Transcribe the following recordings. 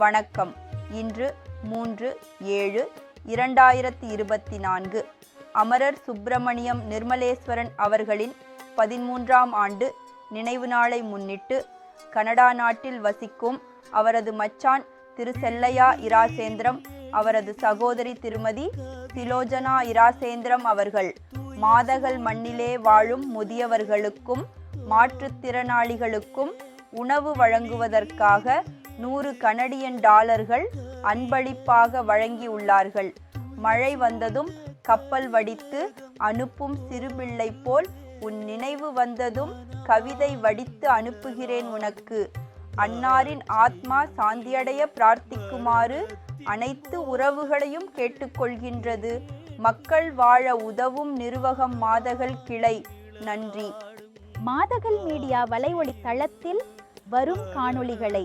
வணக்கம். இன்று மூன்று ஏழு இரண்டாயிரத்தி இருபத்தி நான்கு அமரர் சுப்பிரமணியம் நிர்மலேஸ்வரன் அவர்களின் பதிமூன்றாம் ஆண்டு நினைவு நாளை முன்னிட்டு கனடா நாட்டில் வசிக்கும் அவரது மச்சான் திரு செல்லையா இராசேந்திரம் அவரது சகோதரி திருமதி சிலோஜனா இராசேந்திரம் அவர்கள் மாதகள் மண்ணிலே வாழும் முதியவர்களுக்கும் மாற்றுத்திறனாளிகளுக்கும் உணவு வழங்குவதற்காக நூறு கனடியன் டாலர்கள் அன்பளிப்பாக வழங்கியுள்ளார்கள். மழை வந்ததும் கப்பல் வடித்து அனுப்பும் சிறுபிள்ளை போல் உன் நினைவு வந்ததும் கவிதை வடித்து அனுப்புகிறேன் உனக்கு. அன்னாரின் ஆத்மா சாந்தியடைய பிரார்த்திக்குமாறு அனைத்து உறவுகளையும் கேட்டுக்கொள்கின்றது. மக்கள் வாழ உதவும் நிர்வகம் மாதகள் கிளை. நன்றி. மாதகள் மீடியா வலைவழி தளத்தில் வரும் காணொளிகளை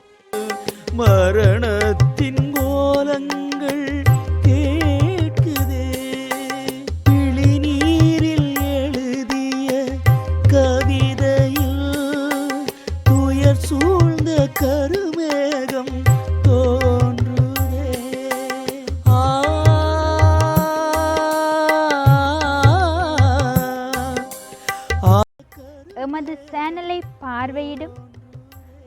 மரணத்தின் கோலங்கள் கேட்குதே. விழிநீரில் எழுதிய கவிதையில் துயர் சூழ்ந்த கருமேகம் எமது சேனலை பார்வையிடும்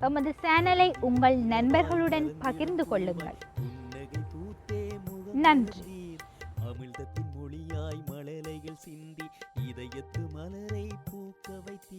எமது சேனலை உங்கள் நண்பர்களுடன் பகிர்ந்து கொள்ளுங்கள் நன்றி. அமிழ்தத்தின் மொழியாய் மழலைகள் சிந்தி இதயத்து மலரை பூக்க வைத்தி